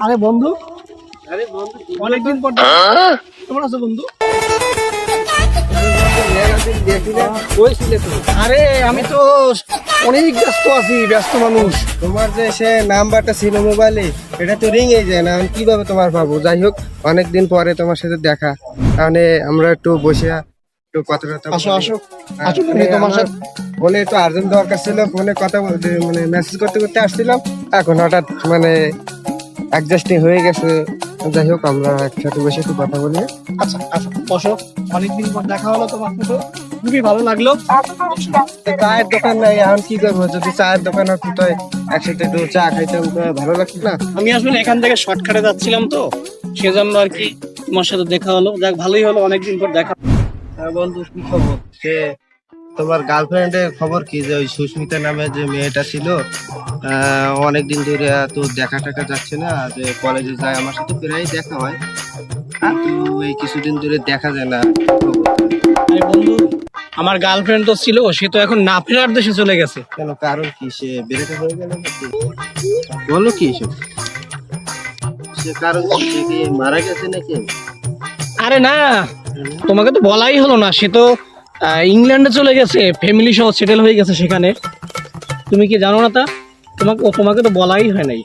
আরে বন্ধু। আরে বন্ধু অনেকদিন পর কেমন আছো বন্ধু? আরে আমি তো অনেক ব্যস্ত আছি ব্যস্ত মানুষ। তোমার যে সে নাম্বারটা ছিল মোবাইলে এটা তো রিং এই যায় না আমি কীভাবে তোমার পাবো? যাই হোক অনেকদিন পরে তোমার সাথে দেখা। তাহলে আমরা একটু বসে একটু কথা কথা আসো আসো। হ্যাঁ, আসো মানে তোমার সাথে। ফোনে একটু আর্জেন্ট দরকার ছিল ফোনে কথা বলতে মানে মেসেজ করতে করতে আসছিলাম। এখন হঠাৎ মানে অ্যাডজাস্টিং হয়ে গেছে। যাই হোক আমরা একসাথে বসে একটু কথা বলি। আচ্ছা আচ্ছা বসো। অনেকদিন পর দেখা হলো তোমার সাথে। খুবই ভালো লাগল। চায়ের দোকান নাই এখন কি করব? যদি চায়ের দোকান হতো একসাথে একটু চা খাইতাম তো ভালো লাগতো না। আমি আসলে এখান থেকে শর্টকাটে যাচ্ছিলাম তো সেজন্য আর কি তোমার সাথে দেখা হলো। যাক ভালোই হলো অনেকদিন পর দেখা। হ্যাঁ বন্ধু কি খবর? সে তোমার গার্লফ্রেন্ডের খবর কি? যে ওই সুস্মিতা নামে যে মেয়েটা ছিল আহ, অনেকদিন ধরে তো দেখা টাকা যাচ্ছে না যে কলেজে যায় আমার সাথে প্রায় দেখা হয়। কিন্তু এই কিছুদিন ধরে দেখা যায় না আরে বন্ধু আমার গার্লফ্রেন্ড তো ছিল সে তো এখন না ফেরার দেশে চলে গেছে। কেন কারণ কি? সে বেরোতে হয়ে গেল বলো কি সব সে কারণ কি? সে কি মারা গেছে নাকি? আরে না তোমাকে তো বলাই হলো না সে তো ইংল্যান্ডে চলে গেছে ফ্যামিলি সহ সেটেল হয়ে গেছে সেখানে। তুমি কি জানো না তা? তোমাকে তোমাকে তো বলাই হয় নাই।